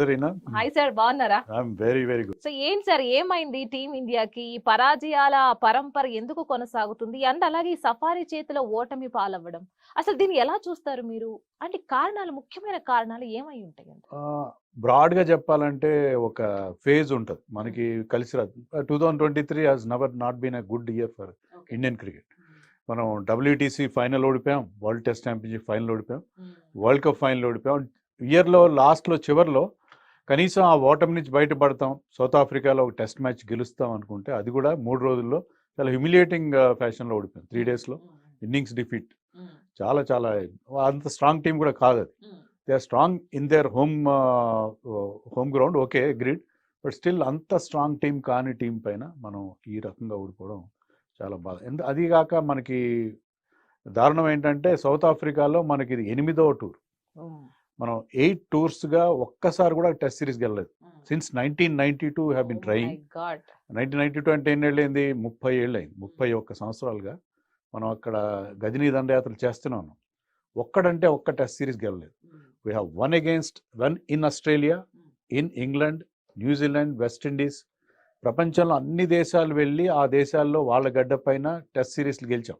Hi sir బాగున్నారా? Very very good so ఏం sir ఏమైంది టీం ఇండియాకి? ఈ పరాజయాల పరంపర ఎందుకు కొనసాగుతుంది? అండ్ అలాగే ఈ సఫారీ చేతిలో ఓటమి పాలవ్వడం. అసలు దీన్ని ఎలా చూస్తారు మీరు? అంటే కారణాలు ముఖ్యమైన కారణాలు ఏమై ఉంటాయి బ్రాడ్గా చెప్పాలంటే ఒక ఫేజ్ ఉంటుంది. మనకి కలిసి రాదు. Two thousand twenty three has never not been a good year for Indian cricket మనం డబ్ల్యూటీసీ ఫైనల్ ఓడిపోయాం వరల్డ్ టెస్ట్ ఛాంపియన్షిప్ ఫైనల్ ఓడిపోయాం వరల్డ్ కప్ ఫైనల్ ఓడిపోయాం. ఇయర్లో లాస్ట్లో చివరిలో కనీసం ఆ ఓటమి నుంచి బయటపడతాం. సౌత్ ఆఫ్రికాలో ఒక టెస్ట్ మ్యాచ్ గెలుస్తాం అనుకుంటే అది కూడా మూడు రోజుల్లో చాలా హ్యూమిలియేటింగ్ ఫ్యాషన్లో ఓడిపోయాం. త్రీ డేస్లో ఇన్నింగ్స్ డిఫీట్ చాలా చాలా అంత స్ట్రాంగ్ టీం కూడా కాదు అది. They are strong in their home home ground okay grid but still అంత స్ట్రాంగ్ టీం కాని టీం పైన మనం ఈ రకంగా ఓడిపోవడం చాలా బాధ. ఎందు అది కాక మనకి దారుణం ఏంటంటే సౌత్ ఆఫ్రికాలో మనకి ఇది ఎనిమిదవ టూర్ మనం ఎయిట్ టూర్స్గా ఒక్కసారి కూడా test series గెలలేదు. Since nineteen ninety two have been trying nineteen ninety two అంటే ఎన్ని ఏళ్ళు అయింది ముప్పై ఏళ్ళు అయింది ముప్పై ఒక్క సంవత్సరాలుగా మనం అక్కడ గజనీ దండయాత్రలు చేస్తూనే ఉన్నాం ఒక్కడంటే ఒక్క test series గెలలేదు. We have won against one in Australia in England New Zealand West Indies ప్రపంచంలో అన్ని దేశాలు వెళ్ళి ఆ దేశాల్లో వాళ్ళ గడ్డ పైన టెస్ట్ సిరీస్లు గెలిచాం.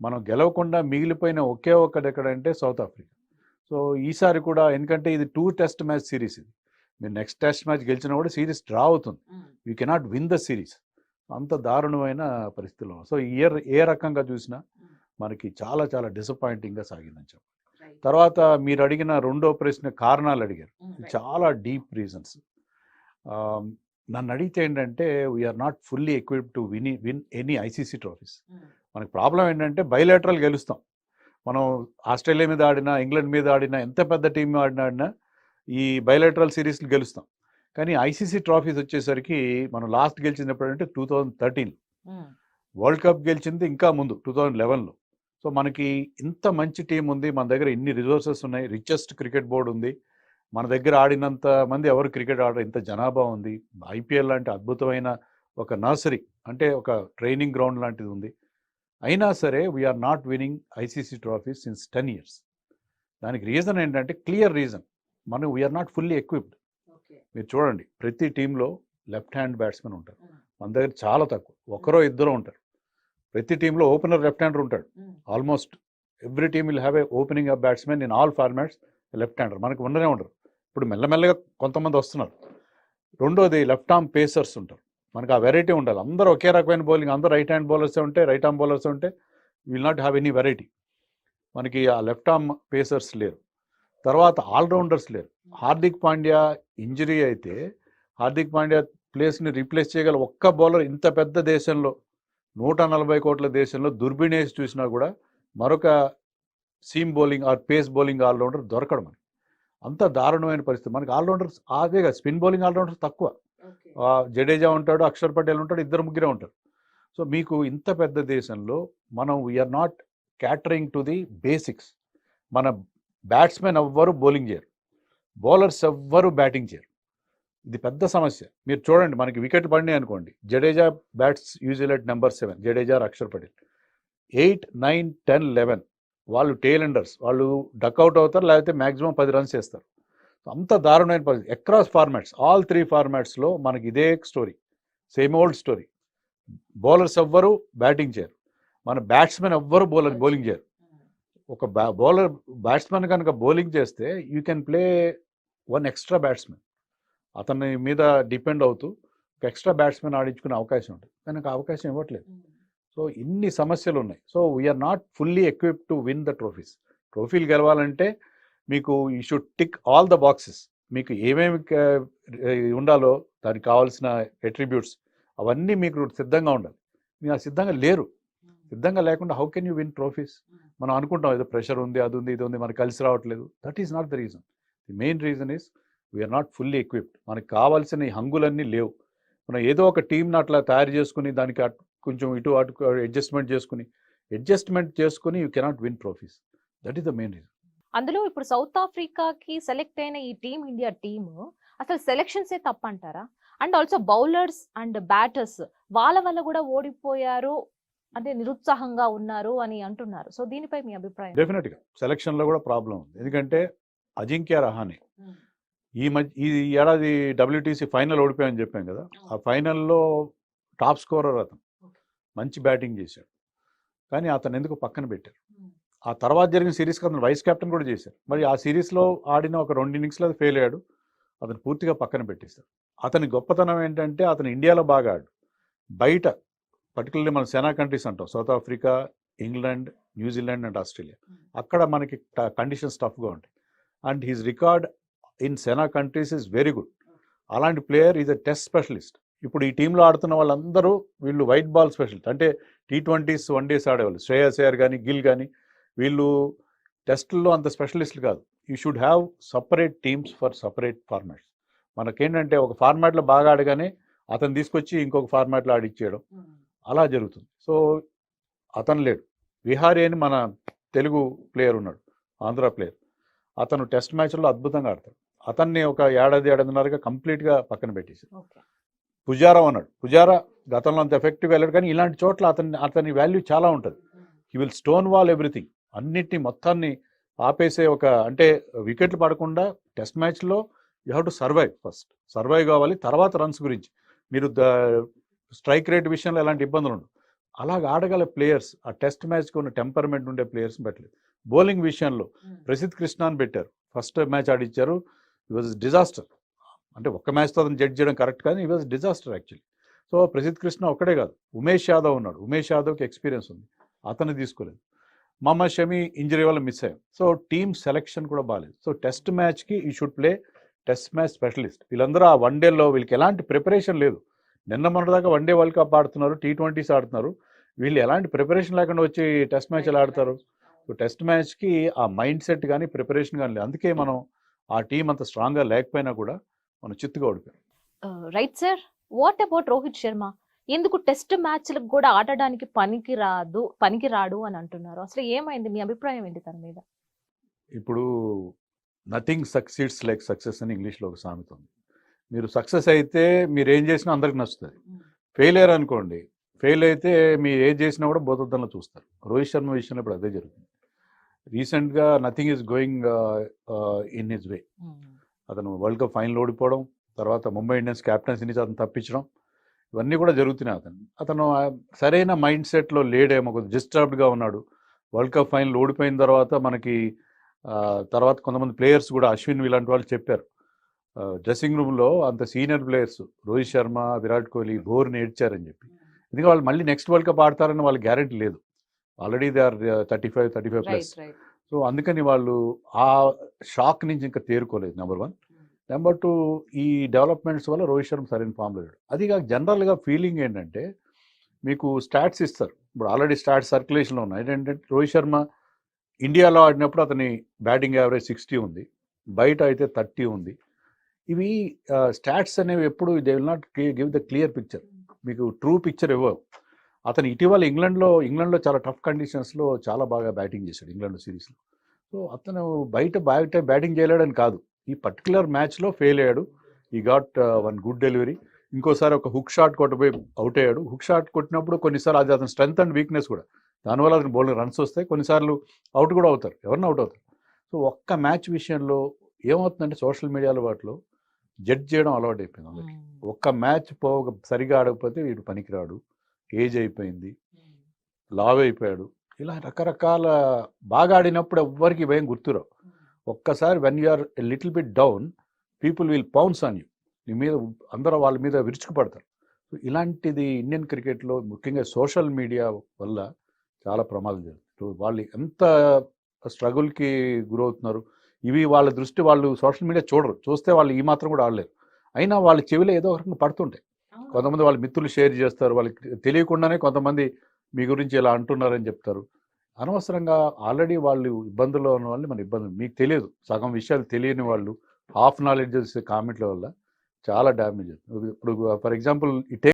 మనం గెలవకుండా మిగిలిపోయిన ఒకే ఒక్కటి ఎక్కడంటే సౌత్ ఆఫ్రికా. సో ఈసారి కూడా ఎందుకంటే ఇది టూ టెస్ట్ మ్యాచ్ సిరీస్ ఇది. మీరు నెక్స్ట్ టెస్ట్ మ్యాచ్ గెలిచినా కూడా సిరీస్ డ్రా అవుతుంది. You cannot win the series అంత దారుణమైన పరిస్థితిలో. సో ఇయర్ ఏ రకంగా చూసినా మనకి చాలా చాలా డిసప్పాయింటింగ్గా సాగిందని చెప్పాలి. తర్వాత మీరు అడిగిన రెండో ప్రశ్న కారణాలు అడిగారు. చాలా డీప్ రీజన్స్ నన్ను అడిగితే ఏంటంటే we are not fully equip to win win any ICC trophies మనకి ప్రాబ్లం ఏంటంటే బయలాటరల్ గెలుస్తాం. మనం ఆస్ట్రేలియా మీద ఆడినా ఇంగ్లాండ్ మీద ఆడినా ఎంత పెద్ద టీం ఆడినా ఆడినా ఈ బయలాటరల్ సిరీస్లు గెలుస్తాం. కానీ ఐసీసీ ట్రోఫీస్ వచ్చేసరికి మనం లాస్ట్ గెలిచినప్పుడు అంటే two thousand thirteen world cup గెలిచింది ఇంకా ముందు టూ థౌజండ్ లెవెన్లో సో మనకి ఇంత మంచి టీం ఉంది. మన దగ్గర ఇన్ని రిసోర్సెస్ ఉన్నాయి. రిచెస్ట్ క్రికెట్ బోర్డు ఉంది. మన దగ్గర ఆడినంత మంది ఎవరు క్రికెట్ ఆడరు. ఇంత జనాభా ఉంది. ఐపీఎల్ లాంటి అద్భుతమైన ఒక నర్సరీ అంటే ఒక ట్రైనింగ్ గ్రౌండ్ లాంటిది ఉంది. అయినా సరే we are not winning ICC trophies since ten years దానికి రీజన్ ఏంటంటే క్లియర్ రీజన్ మనం we are not fully equipped మీరు చూడండి ప్రతి టీంలో లెఫ్ట్ హ్యాండ్ బ్యాట్స్మెన్ ఉంటారు మన దగ్గర చాలా తక్కువ. ఒకరో ఇద్దరు ఉంటారు. ప్రతి టీంలో ఓపెనర్ లెఫ్ట్ హ్యాండర్ ఉంటాడు. Almost every team will have a opening of batsmen in all formats left hander మనకు ఉండనే ఉండరు ఇప్పుడు మెల్లమెల్లగా కొంతమంది వస్తున్నారు. రెండోది లెఫ్ట్ ఆర్మ్ పేసర్స్ ఉంటారు. మనకు ఆ వెరైటీ ఉండాలి. అందరూ ఒకే రకమైన బౌలింగ్ అందరూ రైట్ హ్యాండ్ బౌలర్స్ ఉంటే రైట్ ఆర్మ్ బౌలర్స్ ఉంటే will not have any variety మనకి ఆ లెఫ్ట్ ఆర్మ్ పేసర్స్ లేరు. తర్వాత ఆల్రౌండర్స్ లేరు. హార్దిక్ పాండ్యా ఇంజరీ అయితే హార్దిక్ పాండ్యా ప్లేస్ని రీప్లేస్ చేయగల ఒక్క బౌలర్ ఇంత పెద్ద దేశంలో నూట నలభై కోట్ల దేశంలో దుర్బిణేసి చూసినా కూడా మరొక seam bowling or pace bowling allrounder దొరకడం మనకి. అంత దారుణమైన పరిస్థితి. మనకి ఆల్రౌండర్స్ అదే కదా. స్పిన్ బౌలింగ్ ఆల్రౌండర్స్ తక్కువ. జడేజా ఉంటాడు అక్షర్ పటేల్ ఉంటాడు ఇద్దరు ముగ్గురే ఉంటారు. సో మీకు ఇంత పెద్ద దేశంలో మనం we are not catering to the basics మన బ్యాట్స్మెన్ ఎవ్వరు బౌలింగ్ చేయరు. బౌలర్స్ ఎవ్వరు బ్యాటింగ్ చేయరు. ఇది పెద్ద సమస్య. మీరు చూడండి మనకి వికెట్ పడినాయి అనుకోండి. Jadeja bats usual at number seven Jadeja Akshar Patel. Eight nine ten eleven వాళ్ళు టేల్ ఎండర్స్ వాళ్ళు డక్అవుట్ అవుతారు లేకపోతే మ్యాక్సిమం పది రన్స్ చేస్తారు. అంత దారుణమైన పరిస్థితి. అక్రాస్ ఫార్మాట్స్ ఆల్ త్రీ ఫార్మాట్స్లో మనకి ఇదే story same old story bowlers ఎవ్వరు బ్యాటింగ్ చేయరు. మన బ్యాట్స్మెన్ ఎవ్వరు బౌలర్ బౌలింగ్ చేయరు. ఒక బ్యా బౌలర్ బ్యాట్స్మెన్ కనుక బౌలింగ్ చేస్తే you can play one extra batsmen అతని మీద డిపెండ్ అవుతూ ఒక ఎక్స్ట్రా బ్యాట్స్మెన్ ఆడించుకునే అవకాశం ఉంటుంది. కానీ అవకాశం ఇవ్వట్లేదు. సో ఇన్ని సమస్యలు ఉన్నాయి. So we are not fully equip to win the trophies ట్రోఫీలు గెలవాలంటే మీకు you should tick all the boxes మీకు ఏమేమి ఉండాలో దానికి కావాల్సిన అట్రిబ్యూట్స్ అవన్నీ మీకు సిద్ధంగా ఉండాలి. మీరు ఆ సిద్ధంగా లేరు. సిద్ధంగా లేకుండా how can you win trophies మనం అనుకుంటాం ఏదో ప్రెషర్ ఉంది అది ఉంది ఇది ఉంది మనకు కలిసి రావట్లేదు. That is not the reason the main reason is we are not fully equipped మనకు కావాల్సిన ఈ హంగులన్నీ లేవు. మనం ఏదో ఒక టీంని అట్లా తయారు చేసుకుని దానికి అటు కొంచెం ఇటు అటు అడ్జస్ట్మెంట్ చేసుకుని అడ్జస్ట్మెంట్ చేసుకుని you cannot win trophies that is the main reason అందులో ఇప్పుడు సౌత్ ఆఫ్రికాకి సెలెక్ట్ అయిన ఈ టీం ఇండియా టీమ్ అసలు సెలెక్షన్స్ ఏ తప్పంటారా? And also bowlers and batters వాళ్ళ వల్ల కూడా ఓడిపోయారు అంటే నిరుత్సాహంగా ఉన్నారు అని అంటున్నారు. సో దీనిపై మీ అభిప్రాయం? డెఫినెట్గా. సెలక్షన్లో కూడా ప్రాబ్లం ఉంది. ఎందుకంటే అజింక్య రహానే ఈ మధ్య ఈ ఏడాది డబ్ల్యూటీసీ ఫైనల్ ఓడిపోయామని చెప్పాం కదా ఆ ఫైనల్లో టాప్ స్కోరర్ అతను. మంచి బ్యాటింగ్ చేశాడు. కానీ అతను ఎందుకు పక్కన పెట్టారు? ఆ తర్వాత జరిగిన సిరీస్కి అతను వైస్ కెప్టెన్ కూడా చేశారు మరి ఆ సిరీస్లో ఆడిన ఒక రెండు ఇన్నింగ్స్లో అది ఫెయిల్ అయ్యాడు. అతను పూర్తిగా పక్కన పెట్టేశారు అతని గొప్పతనం ఏంటంటే అతను ఇండియాలో బాగా ఆడు బయట పర్టికులర్లీ మన సెనా కంట్రీస్ అంటాం. South Africa England New Zealand and Australia. అక్కడ మనకి కండిషన్స్ టఫ్గా ఉంటాయి. And he's record in SENA countries is very good. అలాంటి player is a test specialist. ఇప్పుడు ఈ టీంలో ఆడుతున్న వాళ్ళందరూ వీళ్ళు వైట్ బాల్ స్పెషలిస్ట్. అంటే టీ ట్వంటీస్ వన్ డేస్ ఆడేవాళ్ళు. శ్రేయస్ అయ్యర్ కానీ గిల్ కానీ వీళ్ళు టెస్టుల్లో అంత స్పెషలిస్టులు కాదు. You should have separate teams for separate formats. మనకేంటంటే ఒక ఫార్మాట్లో బాగా ఆడగానే అతను తీసుకొచ్చి ఇంకొక ఫార్మాట్లో ఆడిచ్చేయడం అలా జరుగుతుంది. సో అతను లేడు. విహారీ అని మన తెలుగు ప్లేయర్ ఉన్నాడు ఆంధ్ర ప్లేయర్. అతను టెస్ట్ మ్యాచ్లో అద్భుతంగా ఆడతాడు. అతన్ని ఒక ఏడాది ఏడాదిన్నరగా కంప్లీట్గా పక్కన పెట్టేసి ఓకే. పుజారా అన్నాడు. పుజారా గతంలో అంత ఎఫెక్టివ్ వెళ్ళాడు కానీ ఇలాంటి చోట్ల అతని అతని వాల్యూ చాలా ఉంటుంది. He will stone wall everything. అన్నిటిని మొత్తాన్ని ఆపేసే ఒక అంటే వికెట్లు పడకుండా టెస్ట్ మ్యాచ్లో you have to survive first. Survive కావాలి తర్వాత రన్స్ గురించి. మీరు స్ట్రైక్ రేట్ విషయంలో ఎలాంటి ఇబ్బందులు ఉండవు. అలాగ ఆడగల ప్లేయర్స్ ఆ టెస్ట్ మ్యాచ్కి ఉన్న టెంపర్మెంట్ ఉండే ప్లేయర్స్ పెట్టలేదు. బౌలింగ్ విషయంలో ప్రసిద్ధ్ కృష్ణాని పెట్టారు. ఫస్ట్ మ్యాచ్ ఆడిచ్చారు. ఈ వాజ్ డిజాస్టర్ అంటే ఒక్క మ్యాచ్తో అతను జడ్జ్ చేయడం కరెక్ట్ కానీ ఈ was disaster actually so Prasidh Krishna ఒక్కడే కాదు. ఉమేష్ యాదవ్ ఉన్నాడు. ఉమేష్ యాదవ్కి ఎక్స్పీరియన్స్ ఉంది. అతను తీసుకోలేదు. మహమ్మద్ షమి ఇంజరీ వల్ల మిస్ అయ్యాం. సో టీమ్ సెలెక్షన్ కూడా బాగాలేదు సో టెస్ట్ మ్యాచ్కి ఈ should play test match specialist వీళ్ళందరూ ఆ వన్ డేలో వీళ్ళకి ఎలాంటి ప్రిపరేషన్ లేదు. నిన్న మొన్నదాకా వన్ డే వరల్డ్ కప్ ఆడుతున్నారు టీ ట్వంటీస్ ఆడుతున్నారు. వీళ్ళు ఎలాంటి ప్రిపరేషన్ లేకుండా వచ్చి టెస్ట్ మ్యాచ్ ఎలా ఆడతారు? సో టెస్ట్ మ్యాచ్కి ఆ మైండ్ సెట్ కానీ ప్రిపరేషన్ కానీ లేదు. అందుకే మనం ఆ టీం అంత స్ట్రాంగ్గా లేకపోయినా కూడా మనం చిత్తుగా ఓడిపోయాం. Right sir what about Rohit Sharma ఎందుకు టెస్ట్ మ్యాచ్లకు కూడా ఆడడానికి పనికి రాదు పనికి రాడు అని అంటున్నారు. అసలు ఏమైంది? మీ అభిప్రాయం ఏంటి తన మీద? ఇప్పుడు నథింగ్ సక్సీడ్స్ లైక్ సక్సెస్ అని ఇంగ్లీష్లో ఒక సామెత ఉంది. మీరు సక్సెస్ అయితే మీరు ఏం చేసినా అందరికి నచ్చుతుంది. ఫెయిలియర్ అనుకోండి. ఫెయిల్ అయితే మీరు ఏం చేసినా కూడా బోధద్దంలో చూస్తారు. రోహిత్ శర్మ విషయంలో ఇప్పుడు అదే జరుగుతుంది. రీసెంట్గా nothing is going in his way అతను వరల్డ్ కప్ ఫైనల్ ఓడిపోవడం తర్వాత ముంబై ఇండియన్స్ క్యాప్టెన్సీ నుంచి అతను తప్పించడం ఇవన్నీ కూడా జరుగుతున్నాయి అతను. అతను సరైన మైండ్ సెట్లో లేడేమో కొద్దిగా డిస్టర్బ్డ్గా ఉన్నాడు. వరల్డ్ కప్ ఫైనల్ ఓడిపోయిన తర్వాత మనకి తర్వాత కొంతమంది ప్లేయర్స్ కూడా అశ్విన్ ఇలాంటి వాళ్ళు చెప్పారు. డ్రెస్సింగ్ రూమ్లో అంత సీనియర్ ప్లేయర్స్ రోహిత్ శర్మ విరాట్ కోహ్లీ బోర్ని ఏడ్చారని చెప్పి. ఎందుకంటే వాళ్ళు మళ్ళీ నెక్స్ట్ వరల్డ్ కప్ ఆడతారని వాళ్ళకి గ్యారెంటీ లేదు. Already they are thirty five thirty five plus. So అందుకని వాళ్ళు ఆ షాక్ నుంచి ఇంకా తేరుకోలేదు నెంబర్ వన్. నెంబర్ టూ ఈ డెవలప్మెంట్స్ వల్ల రోహిత్ శర్మ సరైన ఫామ్లో లేడు. అది కాక జనరల్గా ఫీలింగ్ ఏంటంటే మీకు స్టాట్స్ ఇస్తారు. ఇప్పుడు ఆల్రెడీ స్టాట్స్ సర్క్యులేషన్లో ఉన్నాయి. ఏంటంటే రోహిత్ శర్మ ఇండియాలో ఆడినప్పుడు అతని బ్యాటింగ్ యావరేజ్ సిక్స్టీ ఉంది. బయట అయితే థర్టీ ఉంది. ఇవి స్టాట్స్ అనేవి ఎప్పుడు they will not give the clear picture. మీకు ట్రూ పిక్చర్ ఇవ్వవు. అతను ఇటీవల ఇంగ్లాండ్లో ఇంగ్లాండ్లో చాలా టఫ్ కండిషన్స్లో చాలా బాగా బ్యాటింగ్ చేశాడు ఇంగ్లాండ్ సిరీస్లో. సో అతను బయట బయట బ్యాటింగ్ చేయలేడని కాదు. ఈ పర్టికులర్ మ్యాచ్లో ఫెయిల్ అయ్యాడు. ఈ గాట్ వన్ గుడ్ డెలివరీ ఇంకోసారి ఒక హుక్ షాట్ కొట్టబోయి అవుట్ అయ్యాడు. హుక్ షాట్ కొట్టినప్పుడు కొన్నిసార్లు అది అతని స్ట్రెంత్ అండ్ వీక్నెస్ కూడా. దానివల్ల అతని బౌలింగ్ రన్స్ వస్తాయి. కొన్నిసార్లు అవుట్ కూడా అవుతారు. ఎవరిని అవుట్ అవుతారు? సో ఒక్క మ్యాచ్ విషయంలో ఏమవుతుందంటే సోషల్ మీడియాలో వాటిలో జడ్జ్ చేయడం అలవాటు అయిపోయింది అందరికీ. ఒక్క మ్యాచ్ పో సరిగా ఆడకపోతే వీడు పనికిరాడు. ఏజ్ అయిపోయింది. లావ్ అయిపోయాడు. ఇలా రకరకాల బాగా ఆడినప్పుడు ఎవ్వరికి భయం గుర్తురావు. ఒక్కసారి when you're little bit down people will pounce on you నీ మీద అందరూ వాళ్ళ మీద విరుచుకుపడతారు సో ఇలాంటిది ఇండియన్ క్రికెట్లో ముఖ్యంగా సోషల్ మీడియా వల్ల చాలా ప్రమాదం జరుగుతుంది. వాళ్ళు ఎంత స్ట్రగుల్కి గురవుతున్నారు ఇవి వాళ్ళ దృష్టి వాళ్ళు సోషల్ మీడియా చూడరు. చూస్తే వాళ్ళు ఈ మాత్రం కూడా ఆడలేరు. అయినా వాళ్ళ చెవిలో ఏదో ఒక రకంగా పడుతుంటాయి. కొంతమంది వాళ్ళ మిత్రులు షేర్ చేస్తారు. వాళ్ళకి తెలియకుండానే కొంతమంది మీ గురించి ఇలా అంటున్నారని చెప్తారు. అనవసరంగా ఆల్రెడీ వాళ్ళు ఇబ్బందుల్లో ఉన్న వాళ్ళు మన ఇబ్బంది మీకు తెలియదు. సగం విషయాలు తెలియని వాళ్ళు హాఫ్ నాలెడ్జ్ కామెంట్ల వల్ల చాలా డ్యామేజ్ ఇప్పుడు ఫర్ ఎగ్జాంపుల్ ఇటే